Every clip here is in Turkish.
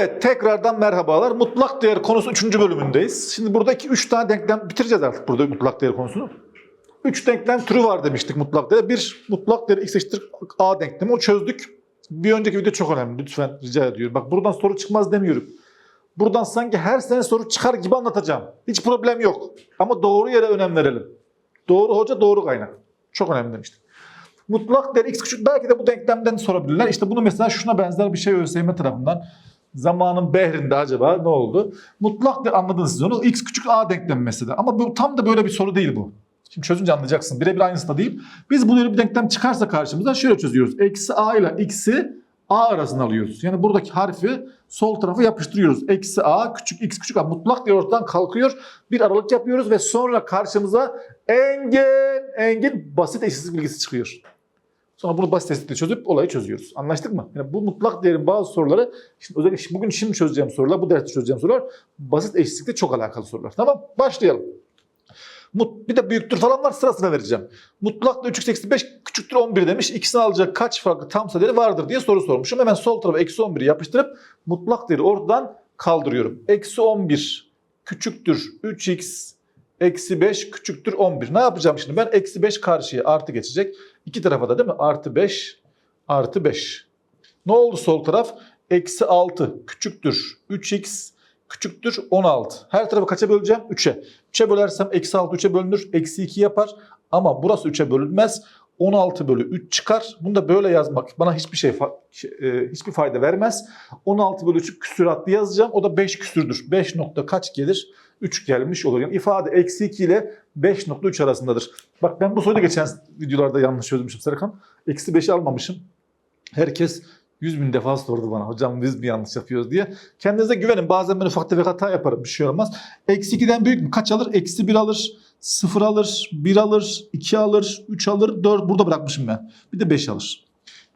Evet tekrardan merhabalar. Mutlak değer konusu 3. bölümündeyiz. Şimdi buradaki 3 tane denklem bitireceğiz artık burada mutlak değer konusunu. 3 denklem türü var demiştik mutlak değer. Bir mutlak değer x eşittir a denklemi o çözdük. Bir önceki video çok önemli lütfen rica ediyorum. Bak buradan soru çıkmaz demiyorum. Buradan sanki her sene soru çıkar gibi anlatacağım. Hiç problem yok. Ama doğru yere önem verelim. Doğru hoca doğru kaynak. Çok önemli demiştik. Mutlak değer x küçük belki de bu denklemden sorabilirler. İşte bunu mesela şuna benzer bir şey ÖSYM tarafından zamanın behrinde acaba ne oldu? Mutlak değer anladınız siz onu. X küçük a denklemi mesela. Ama bu tam da böyle bir soru değil bu. Şimdi çözünce anlayacaksın. Birebir aynısı da değil. Biz bu böyle bir denklem çıkarsa karşımıza şöyle çözüyoruz. Eksi a ile x'i a arasına alıyoruz. Yani buradaki harfi sol tarafa yapıştırıyoruz. Eksi a küçük x küçük a mutlak değer ortadan kalkıyor. Bir aralık yapıyoruz ve sonra karşımıza engin engin basit eşitsizlik bilgisi çıkıyor. Sonra bunu basit eşitlikle çözüp olayı çözüyoruz. Anlaştık mı? Yani bu mutlak değerin bazı soruları, şimdi özellikle bugün şimdi çözeceğim sorular, bu derste çözeceğim sorular basit eşitlikle çok alakalı sorular. Tamam Başlayalım. Mut, bir de büyüktür falan var sıra sıra vereceğim. Mutlakla 3 eksi 5 küçüktür 11 demiş. İkisini alacak kaç farklı tam sayıları vardır diye soru sormuşum. Hemen sol tarafa eksi 11'i yapıştırıp mutlak değeri oradan kaldırıyorum. Eksi 11 küçüktür 3x eksi 5 küçüktür 11. Ne yapacağım şimdi? Ben eksi 5 karşıya artı geçecek. İki tarafa da değil mi? Artı 5 artı 5. Ne oldu sol taraf? Eksi 6 küçüktür 3x küçüktür 16. Her tarafı kaça böleceğim? 3'e. 3'e bölersem eksi 6 3'e bölünür. Eksi 2 yapar. Ama burası 3'e bölünmez. 16 bölü 3 çıkar. Bunu da böyle yazmak bana hiçbir şey şey, e, hiçbir fayda vermez. 16 bölü 3'ü küsuratlı yazacağım. O da 5 küsürdür. 5 nokta kaç gelir? 3 gelmiş olur. Yani ifade eksi 2 ile 5.3 arasındadır. Bak ben bu soruyu geçen videolarda yanlış çözmüşüm Serkan. Eksi 5'i almamışım. Herkes 100 bin defa sordu bana hocam biz mi yanlış yapıyoruz diye. Kendinize güvenin bazen ben ufak tefek hata yaparım bir şey olmaz. Eksi 2'den büyük mü? Kaç alır? Eksi 1 alır, 0 alır, 1 alır, 2 alır, 3 alır, 4 burada bırakmışım ben. Bir de 5 alır.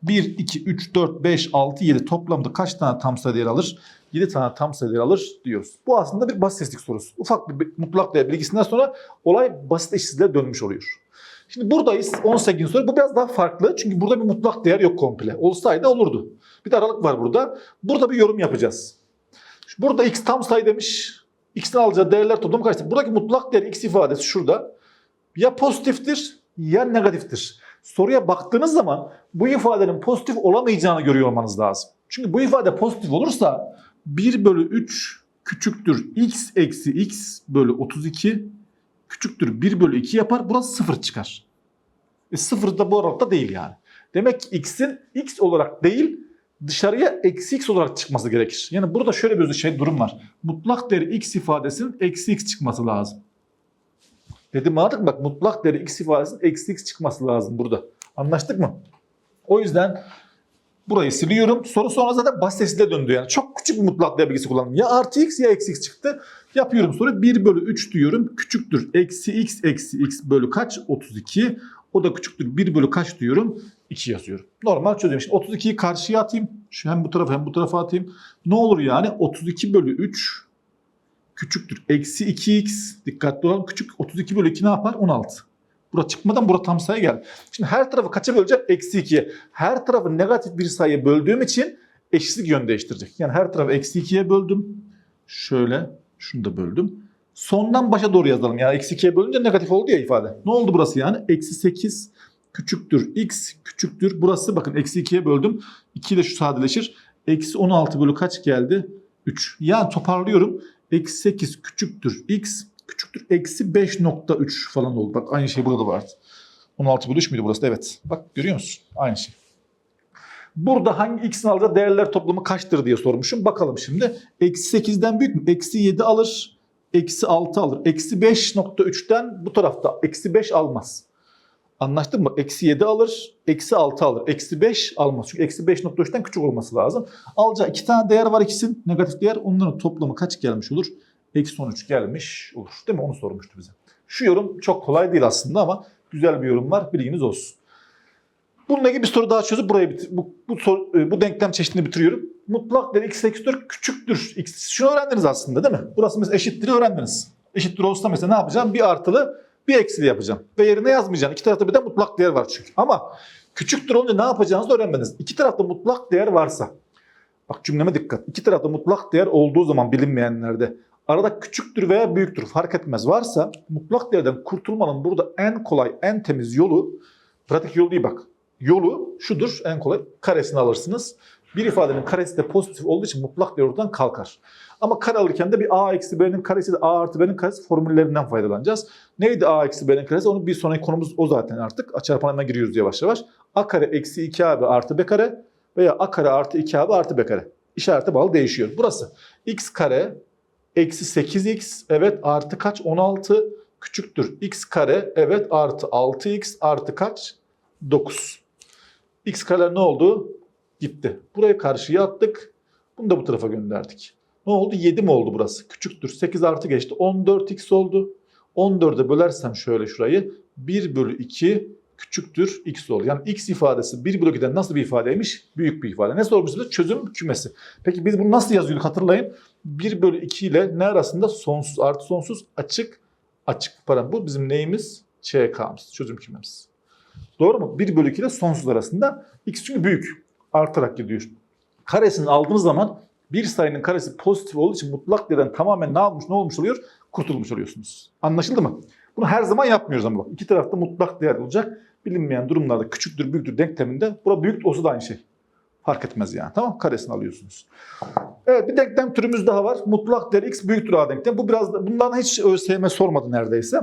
1, 2, 3, 4, 5, 6, 7 toplamda kaç tane tam sayı değeri alır? 7 tane tam sayı değeri alır diyoruz. Bu aslında bir basit eşitlik sorusu. Ufak bir mutlak değer bilgisinden sonra olay basit eşitsizliğe dönmüş oluyor. Şimdi buradayız 18. soru. Bu biraz daha farklı. Çünkü burada bir mutlak değer yok komple. Olsaydı olurdu. Bir de aralık var burada. Burada bir yorum yapacağız. Burada x tam sayı demiş. X'ten alacağı değerler toplamı kaçtır? Buradaki mutlak değer x ifadesi şurada. Ya pozitiftir ya negatiftir. Soruya baktığınız zaman bu ifadenin pozitif olamayacağını görüyor olmanız lazım. Çünkü bu ifade pozitif olursa 1 bölü 3 küçüktür x eksi x bölü 32 küçüktür 1 bölü 2 yapar. Burası 0 çıkar. E 0 da bu aralıkta değil yani. Demek ki x'in x olarak değil dışarıya eksi x olarak çıkması gerekir. Yani burada şöyle bir şey durum var. Mutlak değeri x ifadesinin eksi x çıkması lazım. Dedim artık bak mutlak değeri x ifadesinin eksi x çıkması lazım burada. Anlaştık mı? O yüzden burayı siliyorum. Soru sonra zaten basit eşitliğe döndü yani. Çok küçük bir mutlak değer bilgisi kullandım. Ya artı x ya eksi x çıktı. Yapıyorum soru 1 bölü 3 diyorum. Küçüktür. Eksi x eksi x bölü kaç? 32. O da küçüktür. 1 bölü kaç diyorum? 2 yazıyorum. Normal çözüyorum. Şimdi 32'yi karşıya atayım. Şu hem bu tarafa hem bu tarafa atayım. Ne olur yani? 32 bölü 3 küçüktür. Eksi 2x. Dikkatli olalım. Küçük 32 bölü 2 ne yapar? 16. Bura çıkmadan bura tam sayı geldi. Şimdi her tarafı kaça böleceğim? Eksi 2'ye. Her tarafı negatif bir sayıya böldüğüm için eşitlik yön değiştirecek. Yani her tarafı eksi 2'ye böldüm. Şöyle. Şunu da böldüm. Sondan başa doğru yazalım. Yani eksi 2'ye bölünce negatif oldu ya ifade. Ne oldu burası yani? Eksi 8 küçüktür x küçüktür. Burası bakın eksi 2'ye böldüm. 2 ile şu sadeleşir. Eksi 16 bölü kaç geldi? 3. Yani toparlıyorum. Eksi 8 küçüktür x küçüktür. Eksi 5.3 falan oldu. Bak aynı şey burada da vardı. 16 bölü 3 müydü burası? Evet. Bak görüyor musun? Aynı şey. Burada hangi x'in alacağı değerler toplamı kaçtır diye sormuşum. Bakalım şimdi. Eksi 8'den büyük mü? Eksi 7 alır. Eksi 6 alır. Eksi 5.3'ten bu tarafta. Eksi 5 almaz. Anlaştık mı? Eksi 7 alır. Eksi 6 alır. Eksi 5 almaz. Çünkü eksi 5.3'ten küçük olması lazım. Alacağı iki tane değer var ikisinin. Negatif değer. Onların toplamı kaç gelmiş olur? Eksi 13 gelmiş olur. Değil mi? Onu sormuştu bize. Şu yorum çok kolay değil aslında ama güzel bir yorum var. Bilginiz olsun. Bununla ilgili bir soru daha çözüp burayı bit- bu, bu, soru, e, bu denklem çeşidini bitiriyorum. Mutlak değer x eksi 4 küçüktür. X. Şunu öğrendiniz aslında değil mi? Burası mesela eşittir öğrendiniz. Eşittir olsa mesela ne yapacağım? Bir artılı bir eksili yapacağım. Ve yerine yazmayacağım. İki tarafta bir de mutlak değer var çünkü. Ama küçüktür olunca ne yapacağınızı öğrenmediniz. İki tarafta mutlak değer varsa Bak cümleme dikkat. İki tarafta mutlak değer olduğu zaman bilinmeyenlerde arada küçüktür veya büyüktür fark etmez varsa mutlak değerden kurtulmanın burada en kolay, en temiz yolu pratik yolu değil bak. Yolu şudur en kolay karesini alırsınız. Bir ifadenin karesi de pozitif olduğu için mutlak değer oradan kalkar. Ama kare alırken de bir a eksi b'nin karesi de a artı b'nin karesi formüllerinden faydalanacağız. Neydi a eksi b'nin karesi? Onu bir sonraki konumuz o zaten artık. Çarpanlarına giriyoruz yavaş yavaş. a kare eksi 2ab artı b kare veya a kare artı 2ab artı b kare. İşarete bağlı değişiyor. Burası x kare eksi 8x evet artı kaç? 16 küçüktür. x kare evet artı 6x artı kaç? 9. x kareler ne oldu? Gitti. Buraya karşıya attık. Bunu da bu tarafa gönderdik. Ne oldu? 7 mi oldu burası? Küçüktür. 8 artı geçti. 14x oldu. 14'e bölersem şöyle şurayı 1 bölü 2 küçüktür x olur. Yani x ifadesi 1 bölü 2'den nasıl bir ifadeymiş? Büyük bir ifade. Ne sormuş? Çözüm kümesi. Peki biz bunu nasıl yazıyorduk hatırlayın. 1 bölü 2 ile ne arasında? Sonsuz artı sonsuz açık açık para. Bu bizim neyimiz? ÇK'mız. Çözüm kümemiz. Doğru mu? 1 bölü 2 ile sonsuz arasında x çünkü büyük. Artarak gidiyor. Karesini aldığımız zaman bir sayının karesi pozitif olduğu için mutlak değerden tamamen ne olmuş ne olmuş oluyor? Kurtulmuş oluyorsunuz. Anlaşıldı mı? Bunu her zaman yapmıyoruz ama bak. İki tarafta mutlak değer olacak. Bilinmeyen durumlarda küçüktür büyüktür denkleminde. Bura büyük olsa da aynı şey. Fark etmez yani. Tamam Karesini alıyorsunuz. Evet bir denklem türümüz daha var. Mutlak değer x büyüktür a denklem. Bu biraz da, bundan hiç ÖSYM sormadı neredeyse.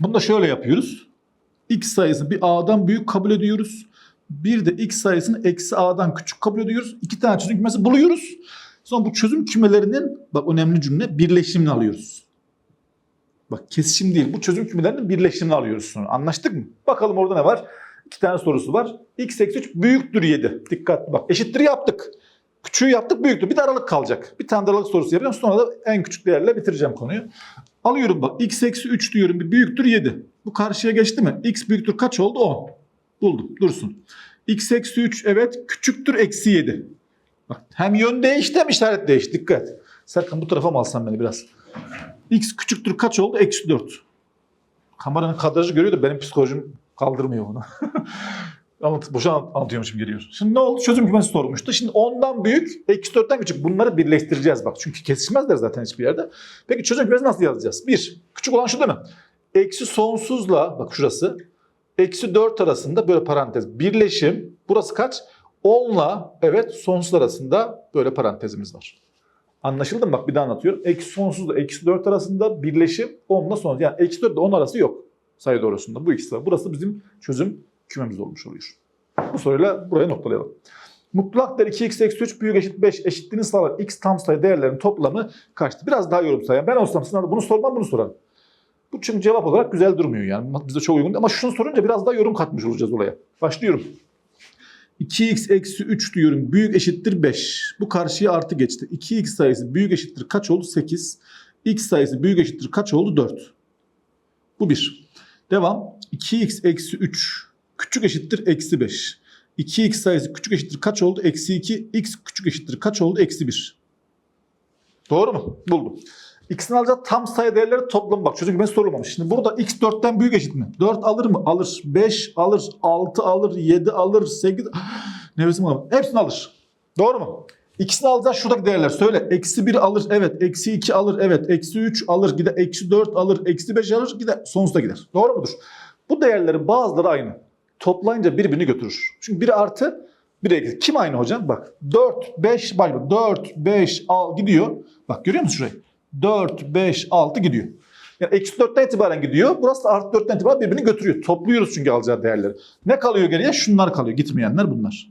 Bunu da şöyle yapıyoruz. x sayısını bir a'dan büyük kabul ediyoruz. Bir de x sayısını eksi a'dan küçük kabul ediyoruz. İki tane çözüm kümesi buluyoruz. Sonra bu çözüm kümelerinin bak önemli cümle birleşimini alıyoruz. Bak kesişim değil. Bu çözüm kümelerinin birleşimini alıyoruz sonra. Anlaştık mı? Bakalım orada ne var? İki tane sorusu var. x eksi 3 büyüktür 7. Dikkat bak. Eşittir yaptık. Küçüğü yaptık büyüktür. Bir de aralık kalacak. Bir tane aralık sorusu yapacağım. Sonra da en küçük değerle bitireceğim konuyu. Alıyorum bak. x eksi 3 diyorum. Bir büyüktür 7. Bu karşıya geçti mi? x büyüktür kaç oldu? 10. Buldum. Dursun. x eksi 3 evet küçüktür eksi 7. Bak hem yön değişti hem işaret değişti. Dikkat. Serkan bu tarafa mı alsan beni biraz? x küçüktür kaç oldu? Eksi 4. Kameranın kadrajı görüyor da benim psikolojim kaldırmıyor bunu. Anlat, boşa anlatıyormuşum geliyor. Şimdi ne oldu? Çözüm kümesi sormuştu. Şimdi 10'dan büyük, eksi 4'ten küçük. Bunları birleştireceğiz bak. Çünkü kesişmezler zaten hiçbir yerde. Peki çözüm kümesi nasıl yazacağız? Bir, küçük olan şu değil mi? Eksi sonsuzla, bak şurası, eksi 4 arasında böyle parantez. Birleşim, burası kaç? 10'la, evet sonsuz arasında böyle parantezimiz var. Anlaşıldı mı? Bak bir daha anlatıyorum. Eksi sonsuzla eksi 4 arasında birleşim 10 ile sonsuz. Yani eksi 4 ile 10 arası yok sayı doğrusunda. Bu ikisi var. Burası bizim çözüm kümemiz olmuş oluyor. Bu soruyla buraya noktalayalım. Mutlak değer 2x eksi 3 büyük eşit 5 eşitliğini sağlar. x tam sayı değerlerinin toplamı kaçtı? Biraz daha yorum sayın. Ben olsam sınavda bunu sormam bunu sorarım. Bu çünkü cevap olarak güzel durmuyor yani. Bize çok uygun değil. Ama şunu sorunca biraz daha yorum katmış olacağız olaya. Başlıyorum. 2x eksi 3 diyorum. Büyük eşittir 5. Bu karşıya artı geçti. 2x sayısı büyük eşittir kaç oldu? 8. x sayısı büyük eşittir kaç oldu? 4. Bu 1. Devam. 2x eksi 3 küçük eşittir eksi 5. 2x sayısı küçük eşittir kaç oldu? Eksi 2. x küçük eşittir kaç oldu? Eksi 1. Doğru mu? Buldum. X'in alacağı tam sayı değerleri toplamı bak. Çocuk ben sorulmamış. Şimdi burada x 4'ten büyük eşit mi? 4 alır mı? Alır. 5 alır. 6 alır. 7 alır. 8 Nefesim alır. Hepsini alır. Doğru mu? X'ini alacağı şuradaki değerler. Söyle. Eksi 1 alır. Evet. Eksi 2 alır. Evet. Eksi 3 alır. Gider. Eksi 4 alır. Eksi 5 alır. Gider. Sonsuza gider. Doğru mudur? Bu değerlerin bazıları aynı. Toplayınca birbirini götürür. Çünkü biri artı, biri eksi. Kim aynı hocam? Bak 4, 5, bak 4, 5, 6 gidiyor. Bak görüyor musun şurayı? 4, 5, 6 gidiyor. Yani eksi 4'ten itibaren gidiyor. Burası da artı 4'ten itibaren birbirini götürüyor. Topluyoruz çünkü alacağı değerleri. Ne kalıyor geriye? Şunlar kalıyor. Gitmeyenler bunlar.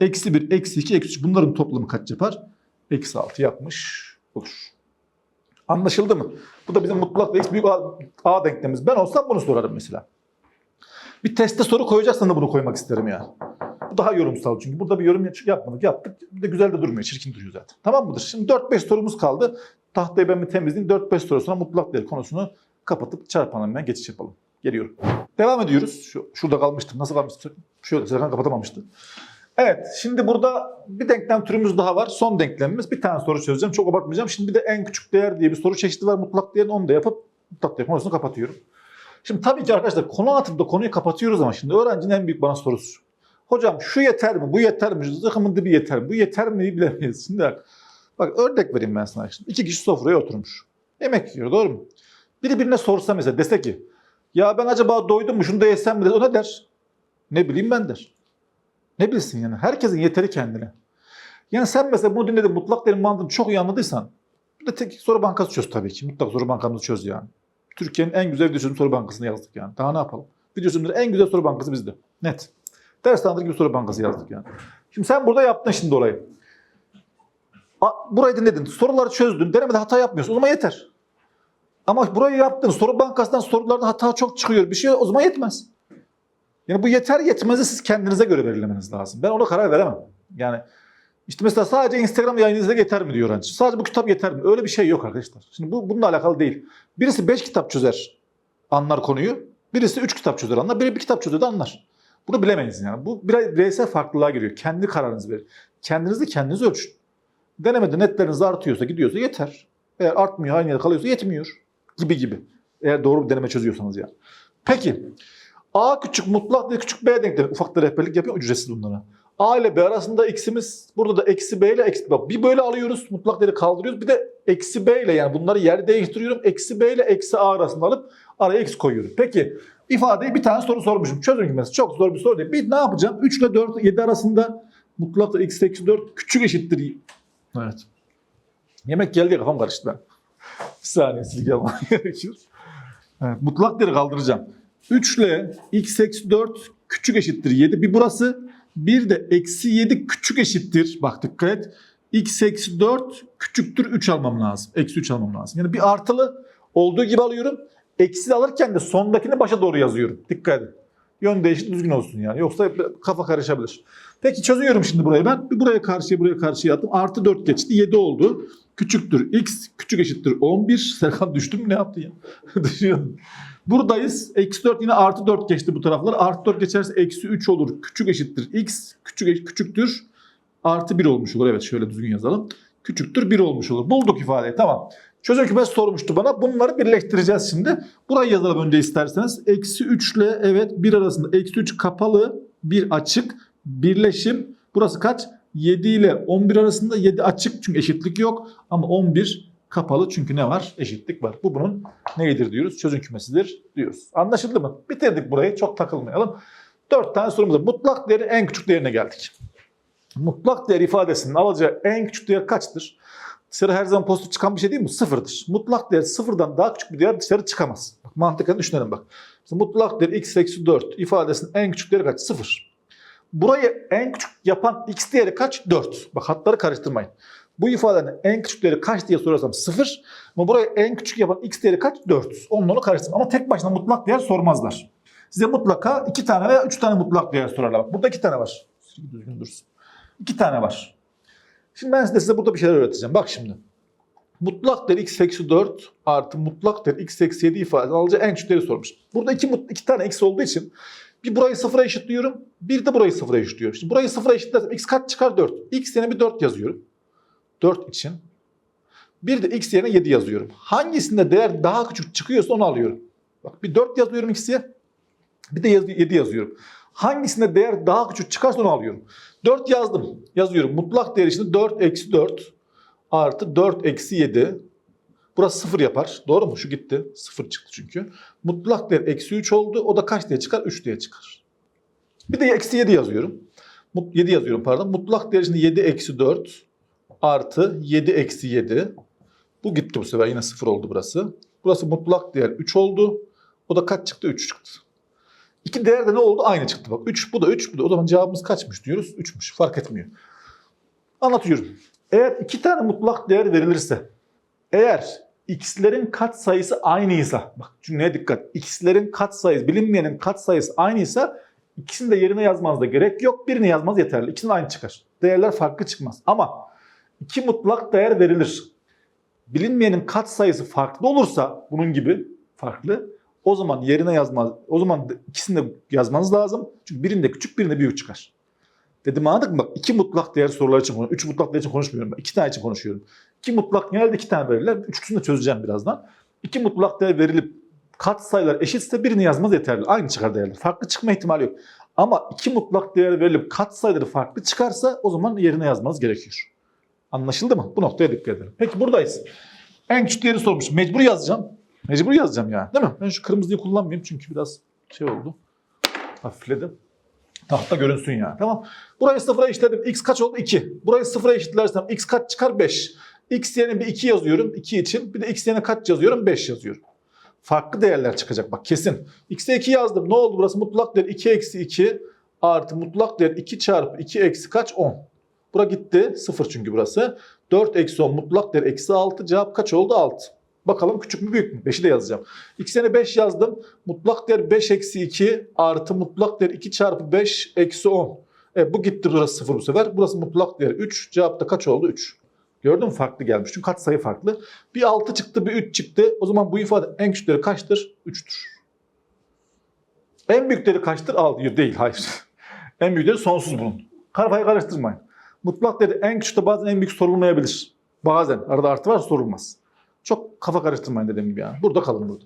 Eksi 1, eksi 2, eksi 3. Bunların toplamı kaç yapar? Eksi 6 yapmış olur. Anlaşıldı mı? Bu da bizim mutlak x büyük A, A denklemimiz. Ben olsam bunu sorarım mesela. Bir teste soru koyacaksan da bunu koymak isterim ya. Bu daha yorumsal çünkü. Burada bir yorum yapmadık. Yaptık. Bir de güzel de durmuyor. Çirkin duruyor zaten. Tamam mıdır? Şimdi 4-5 sorumuz kaldı. Tahtayı ben bir temizleyeyim. 4-5 soru sonra mutlak değer konusunu kapatıp çarpanlamaya geçiş yapalım. Geliyorum. Devam ediyoruz. Şu, şurada kalmıştım. Nasıl kalmıştı? Şöyle Serkan kapatamamıştı. Evet. Şimdi burada bir denklem türümüz daha var. Son denklemimiz. Bir tane soru çözeceğim. Çok abartmayacağım. Şimdi bir de en küçük değer diye bir soru çeşidi var. Mutlak değerini onu da yapıp mutlak değer konusunu kapatıyorum. Şimdi tabii ki arkadaşlar konu altında konuyu kapatıyoruz ama şimdi öğrencinin en büyük bana sorusu. Hocam şu yeter mi? Bu yeter mi? Zıkımın dibi yeter mi? Bu yeter mi? Bilemeyiz. Şimdi bak, bak örnek vereyim ben sana şimdi. İki kişi sofraya oturmuş. Yemek yiyor doğru mu? Biri birine sorsa mesela dese ki ya ben acaba doydum mu şunu da yesem mi? O ne der? Ne bileyim ben der. Ne bilsin yani? Herkesin yeteri kendine. Yani sen mesela bunu dinledin mutlak derin mantığını çok iyi anladıysan bir de tek soru bankası çöz tabii ki. Mutlak soru bankamızı çöz yani. Türkiye'nin en güzel video soru bankasını yazdık yani. Daha ne yapalım? Video en güzel soru bankası bizde. Net. Ders tanıdık gibi soru bankası yazdık yani. Şimdi sen burada yaptın şimdi olayı. Burayı dinledin. Soruları çözdün. Denemede hata yapmıyorsun. O zaman yeter. Ama burayı yaptın. Soru bankasından sorularda hata çok çıkıyor. Bir şey o zaman yetmez. Yani bu yeter yetmezi siz kendinize göre belirlemeniz lazım. Ben ona karar veremem. Yani işte mesela sadece Instagram yayınınızda yeter mi diyor öğrenci. Sadece bu kitap yeter mi? Öyle bir şey yok arkadaşlar. Şimdi bu bununla alakalı değil. Birisi 5 kitap çözer, anlar konuyu. Birisi 3 kitap çözer, anlar. Biri bir kitap çözer de anlar. Bunu bilemeyiz yani. Bu biraz bireysel farklılığa giriyor. Kendi kararınızı verin. Kendinizi kendiniz ölçün. Denemede netleriniz artıyorsa, gidiyorsa yeter. Eğer artmıyor, aynı yerde kalıyorsa yetmiyor. Gibi gibi. Eğer doğru bir deneme çözüyorsanız yani. Peki. A küçük mutlak ve küçük B denklemi. Ufak da rehberlik yapıyor ücretsiz bunlara. A ile B arasında x'imiz burada da eksi B ile eksi Bak bir böyle alıyoruz mutlak değeri kaldırıyoruz. Bir de eksi B ile yani bunları yer değiştiriyorum. Eksi B ile eksi A arasında alıp araya x koyuyorum. Peki ifadeyi bir tane soru sormuşum. Çözün gibi Çok zor bir soru değil. Bir ne yapacağım? 3 ile 4, 7 arasında mutlak da x eksi 4 küçük eşittir. Evet. Yemek geldi kafam karıştı ben. Bir saniye silgi almam gerekiyor. Evet, mutlak değeri kaldıracağım. 3 ile x eksi 4 küçük eşittir 7. Bir burası. Bir de eksi 7 küçük eşittir. Bak dikkat et. x eksi 4 küçüktür 3 almam lazım. Eksi 3 almam lazım. Yani bir artılı olduğu gibi alıyorum. Eksi alırken de sondakini başa doğru yazıyorum. Dikkat edin. Yön değişik düzgün olsun yani. Yoksa kafa karışabilir. Peki çözüyorum şimdi burayı ben. Bir buraya karşıya buraya karşıya attım. Artı 4 geçti. 7 oldu. Küçüktür x. Küçük eşittir 11. Serkan düştü mü ne yaptı ya? Düşüyor. Buradayız. Eksi 4 yine artı 4 geçti bu taraflar. Artı 4 geçerse eksi 3 olur. Küçük eşittir x. Küçük küçüktür. Artı 1 olmuş olur. Evet şöyle düzgün yazalım. Küçüktür 1 olmuş olur. Bulduk ifadeyi tamam. Çözüm kümesi sormuştu bana. Bunları birleştireceğiz şimdi. Burayı yazalım önce isterseniz. Eksi 3 ile evet 1 arasında. Eksi 3 kapalı, 1 açık. Birleşim. Burası kaç? 7 ile 11 arasında 7 açık çünkü eşitlik yok. Ama 11 kapalı çünkü ne var? Eşitlik var. Bu bunun neyidir diyoruz? Çözüm kümesidir diyoruz. Anlaşıldı mı? Bitirdik burayı. Çok takılmayalım. 4 tane sorumuz var. Mutlak değeri en küçük değerine geldik. Mutlak değer ifadesinin alacağı en küçük değer kaçtır? Dışarı her zaman pozitif çıkan bir şey değil mi? Sıfırdır. Mutlak değer sıfırdan daha küçük bir değer dışarı çıkamaz. Bak, mantıken düşünelim bak. Mutlak değer x eksi 4 ifadesinin en küçük değeri kaç? Sıfır. Burayı en küçük yapan x değeri kaç? 4. Bak hatları karıştırmayın. Bu ifadenin en küçük değeri kaç diye sorarsam 0. Ama burayı en küçük yapan x değeri kaç? 4. Onunla onu karıştırmayın. Ama tek başına mutlak değer sormazlar. Size mutlaka 2 tane veya 3 tane mutlak değer sorarlar. Bak burada 2 tane var. Düzgün dursun. 2 tane var. Şimdi ben size, burada bir şeyler öğreteceğim. Bak şimdi. Mutlak değer x eksi 4 artı mutlak değer x eksi 7 ifade alacağı en küçük sormuş. Burada iki, iki tane x olduğu için bir burayı sıfıra eşitliyorum. Bir de burayı sıfıra eşitliyorum. Şimdi burayı sıfıra eşitlersem x kaç çıkar? 4. x yerine bir 4 yazıyorum. 4 için. Bir de x yerine 7 yazıyorum. Hangisinde değer daha küçük çıkıyorsa onu alıyorum. Bak bir 4 yazıyorum x'ye. Bir de yaz- 7 yazıyorum. Hangisinde değer daha küçük çıkarsa onu alıyorum. 4 yazdım. Yazıyorum. Mutlak değer için 4 eksi 4 artı 4 eksi 7. Burası 0 yapar. Doğru mu? Şu gitti. 0 çıktı çünkü. Mutlak değer eksi 3 oldu. O da kaç diye çıkar? 3 diye çıkar. Bir de eksi 7 yazıyorum. Mut- 7 yazıyorum pardon. Mutlak değer şimdi 7 eksi 4 artı 7 eksi 7. Bu gitti bu sefer. Yine 0 oldu burası. Burası mutlak değer 3 oldu. O da kaç çıktı? 3 çıktı. İki değer de ne oldu? Aynı çıktı bak. 3 bu da 3 bu da. O zaman cevabımız kaçmış diyoruz? 3'müş. Fark etmiyor. Anlatıyorum. Eğer iki tane mutlak değer verilirse eğer x'lerin katsayısı aynıysa bak cümleye dikkat. x'lerin katsayısı bilinmeyenin katsayısı aynıysa ikisini de yerine yazmanıza gerek yok. Birini yazmaz yeterli. İkisinin aynı çıkar. Değerler farklı çıkmaz. Ama iki mutlak değer verilir. Bilinmeyenin katsayısı farklı olursa bunun gibi farklı o zaman yerine yazmaz. O zaman ikisini de yazmanız lazım. Çünkü birinde küçük birinde büyük çıkar. Dedim anladık mı? Bak iki mutlak değer sorular için konuşuyorum. Üç mutlak değer için konuşmuyorum. Ben. İki tane için konuşuyorum. İki mutlak genelde iki tane verirler. Üçüncüsünü de çözeceğim birazdan. İki mutlak değer verilip kat sayılar eşitse birini yazmaz yeterli. Aynı çıkar değerler. Farklı çıkma ihtimali yok. Ama iki mutlak değer verilip katsayıları farklı çıkarsa o zaman yerine yazmanız gerekiyor. Anlaşıldı mı? Bu noktaya dikkat edelim. Peki buradayız. En küçük değeri sormuş. Mecbur yazacağım. Mecbur yazacağım yani. Değil mi? Ben şu kırmızıyı kullanmayayım çünkü biraz şey oldu. Hafifledim. Tahta görünsün yani. Tamam. Burayı sıfıra eşitledim. X kaç oldu? 2. Burayı sıfıra eşitlersem x kaç çıkar? 5. X yerine bir 2 yazıyorum. 2 için. Bir de x yerine kaç yazıyorum? 5 yazıyorum. Farklı değerler çıkacak bak kesin. X'e 2 yazdım. Ne oldu burası? Mutlak değer 2 eksi 2 artı mutlak değer 2 çarpı 2 eksi kaç? 10. Bura gitti. 0 çünkü burası. 4 eksi 10 mutlak değer eksi 6. Cevap kaç oldu? 6. Bakalım küçük mü büyük mü? 5'i de yazacağım. X yerine 5 yazdım. Mutlak değer 5 eksi 2 artı mutlak değer 2 çarpı 5 eksi 10. E, bu gitti burası 0 bu sefer. Burası mutlak değer 3. Cevap da kaç oldu? 3. Gördün mü? Farklı gelmiş. Çünkü kaç sayı farklı. Bir 6 çıktı bir 3 çıktı. O zaman bu ifade en küçükleri kaçtır? 3'tür. En büyükleri kaçtır? 6. Değil hayır. en büyükleri sonsuz bunun. Kafayı karıştırmayın. Mutlak değeri en küçükte bazen en büyük sorulmayabilir. Bazen. Arada artı var sorulmaz. Çok kafa karıştırmayın dediğim gibi yani. Burada kalın burada.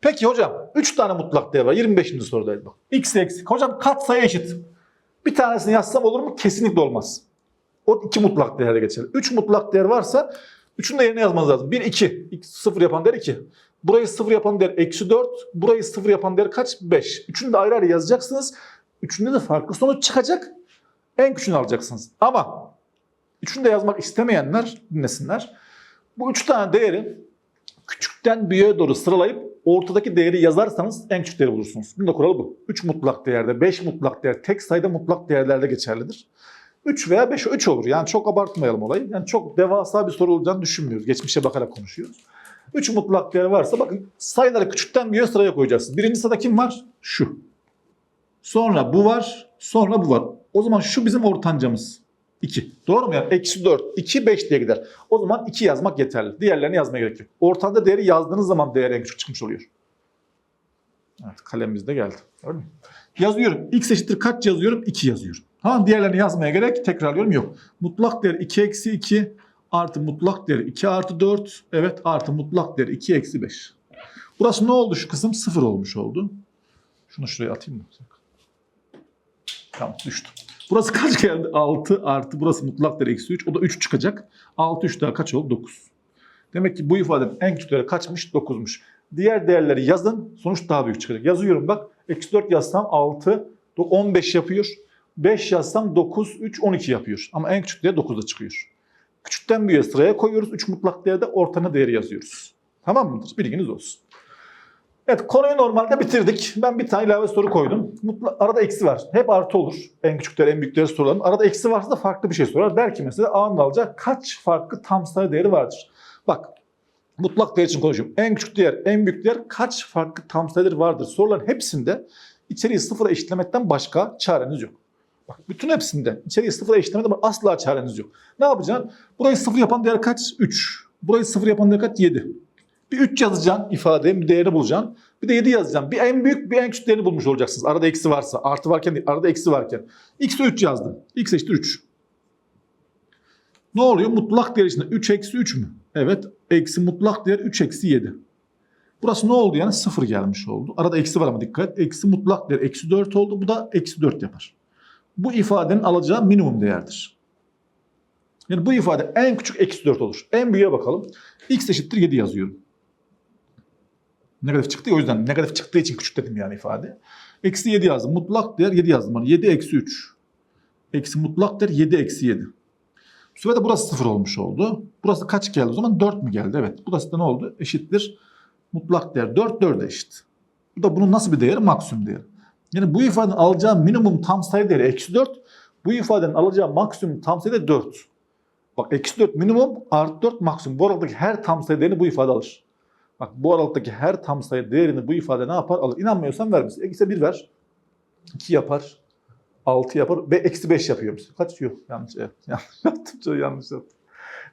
Peki hocam 3 tane mutlak değer var. 25. sorudaydı bak. X eksik. Hocam kat sayı eşit. Bir tanesini yazsam olur mu? Kesinlikle olmaz. O iki mutlak değerde geçerli. 3 mutlak değer varsa üçün de yerine yazmanız lazım. 1, 2. 0 yapan değer 2. Burayı 0 yapan değer eksi 4. Burayı 0 yapan değer kaç? 5. Üçünü de ayrı ayrı yazacaksınız. Üçünde de farklı sonuç çıkacak. En küçüğünü alacaksınız. Ama üçünü de yazmak istemeyenler dinlesinler. Bu üç tane değeri küçükten büyüğe doğru sıralayıp ortadaki değeri yazarsanız en küçük değeri bulursunuz. Bunun da kuralı bu. 3 mutlak değerde, 5 mutlak değer, tek sayıda mutlak değerlerde geçerlidir. 3 veya 5 3 olur. Yani çok abartmayalım olayı. Yani çok devasa bir soru olacağını düşünmüyoruz. Geçmişe bakarak konuşuyoruz. 3 mutlak değer varsa bakın sayıları küçükten büyüğe sıraya koyacaksınız. Birinci sırada kim var? Şu. Sonra bu var. Sonra bu var. O zaman şu bizim ortancamız. 2. Doğru mu yani? Eksi 4. 2, 5 diye gider. O zaman 2 yazmak yeterli. Diğerlerini yazmaya gerek yok. Ortanda değeri yazdığınız zaman değer en küçük çıkmış oluyor. Evet kalemimiz de geldi. Gördün mü? Yazıyorum. X eşittir kaç yazıyorum? 2 yazıyorum. Tamam diğerlerini yazmaya gerek tekrarlıyorum yok. Mutlak değer 2 eksi 2 artı mutlak değer 2 artı 4. Evet artı mutlak değer 2 eksi 5. Burası ne oldu şu kısım? 0 olmuş oldu. Şunu şuraya atayım mı? Tamam düştü. Burası kaç geldi? 6 artı burası mutlak değer eksi 3. O da 3 çıkacak. 6 3 daha kaç oldu? 9. Demek ki bu ifadenin en küçük değeri kaçmış? 9'muş. Diğer değerleri yazın. Sonuç daha büyük çıkacak. Yazıyorum bak. Eksi 4 yazsam 6. 15 yapıyor. 5 yazsam 9, 3, 12 yapıyor. Ama en küçük değer 9'da çıkıyor. Küçükten büyüğe sıraya koyuyoruz. 3 mutlak değerde ortana değeri yazıyoruz. Tamam mıdır? Bilginiz olsun. Evet konuyu normalde bitirdik. Ben bir tane ilave soru koydum. Mutlu, arada eksi var. Hep artı olur. En küçükleri en büyükleri soruların. Arada eksi varsa da farklı bir şey sorar. Der ki mesela A'nın alacağı kaç farklı tam sayı değeri vardır? Bak mutlak değer için konuşuyorum. En küçük değer, en büyük değer kaç farklı tam sayı değeri vardır? Soruların hepsinde içeriği sıfıra eşitlemekten başka çareniz yok. Bak bütün hepsinde içeriği sıfıra eşitlemekten asla çareniz yok. Ne yapacaksın? Burayı sıfır yapan değer kaç? 3. Burayı sıfır yapan değer kaç? 7. Bir 3 yazacaksın ifadeye, bir değeri bulacaksın. Bir de 7 yazacaksın. Bir en büyük, bir en küçük değerini bulmuş olacaksınız. Arada eksi varsa. Artı varken değil, arada eksi varken. X'e 3 yazdım. X eşittir 3. Ne oluyor? Mutlak değer içinde 3 eksi 3 mü? Evet. Eksi mutlak değer 3 eksi 7. Burası ne oldu yani? 0 gelmiş oldu. Arada eksi var ama dikkat. Eksi mutlak değer eksi 4 oldu. Bu da eksi 4 yapar. Bu ifadenin alacağı minimum değerdir. Yani bu ifade en küçük eksi 4 olur. En büyüğe bakalım. X eşittir 7 yazıyorum. Negatif çıktı o yüzden negatif çıktığı için küçük dedim yani ifade. Eksi 7 yazdım. Mutlak değer 7 yazdım. Yani 7 eksi 3. Eksi mutlak değer 7 eksi 7. Bu sefer de burası 0 olmuş oldu. Burası kaç geldi o zaman? 4 mü geldi? Evet. Burası da ne oldu? Eşittir. Mutlak değer 4, 4'e eşit. Bu da bunun nasıl bir değeri? Maksimum değeri. Yani bu ifadenin alacağı minimum tam sayı değeri eksi 4. Bu ifadenin alacağı maksimum tam sayı değeri 4. Bak eksi 4 minimum artı 4 maksimum. Bu aradaki her tam sayı değerini bu ifade alır. Bak bu aralıktaki her tam sayı değerini bu ifade ne yapar? Alır. İnanmıyorsan ver misin? Eksi 1 ver. 2 yapar. 6 yapar. Ve eksi 5 yapıyor musun? Kaç yok? Yanlış evet. Yaptım. Çok yanlış yaptım.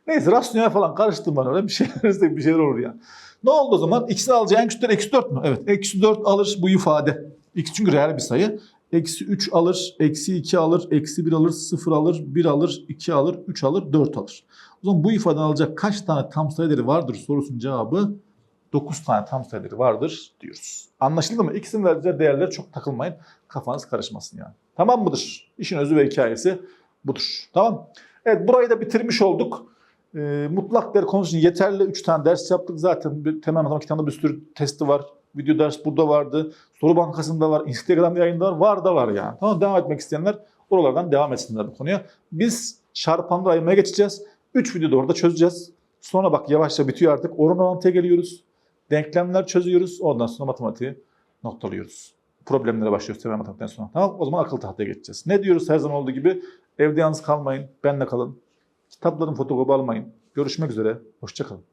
Neyse rasyonel falan karıştım ben öyle. Bir şeyler, bir şeyler olur yani. Ne oldu o zaman? X'in alacağı en küçükleri eksi 4 mü? Evet. Eksi 4 alır bu ifade. X çünkü reel bir sayı. Eksi 3 alır, eksi 2 alır, eksi 1 alır, 0 alır, 1 alır, 2 alır, 3 alır, 4 alır. O zaman bu ifadenin alacak kaç tane tam sayı değeri vardır sorusunun cevabı 9 tane tam sayıları vardır diyoruz. Anlaşıldı mı? İkisinin vereceği değerlere çok takılmayın. Kafanız karışmasın yani. Tamam mıdır? İşin özü ve hikayesi budur. Tamam. Evet burayı da bitirmiş olduk. Ee, mutlak değer konusu yeterli 3 tane ders yaptık. Zaten bir, temel matematik kitabında bir sürü testi var. Video ders burada vardı. Soru bankasında var. Instagram yayında var. Var da var yani. Tamam devam etmek isteyenler oralardan devam etsinler bu konuya. Biz çarpanları ayırmaya geçeceğiz. 3 videoda orada çözeceğiz. Sonra bak yavaşça bitiyor artık. Oran orantıya geliyoruz. Denklemler çözüyoruz. Ondan sonra matematiği noktalıyoruz. Problemlere başlıyoruz temel matematikten sonra. Tamam O zaman akıl tahtaya geçeceğiz. Ne diyoruz her zaman olduğu gibi? Evde yalnız kalmayın. Benle kalın. Kitapların fotokopi almayın. Görüşmek üzere. Hoşçakalın.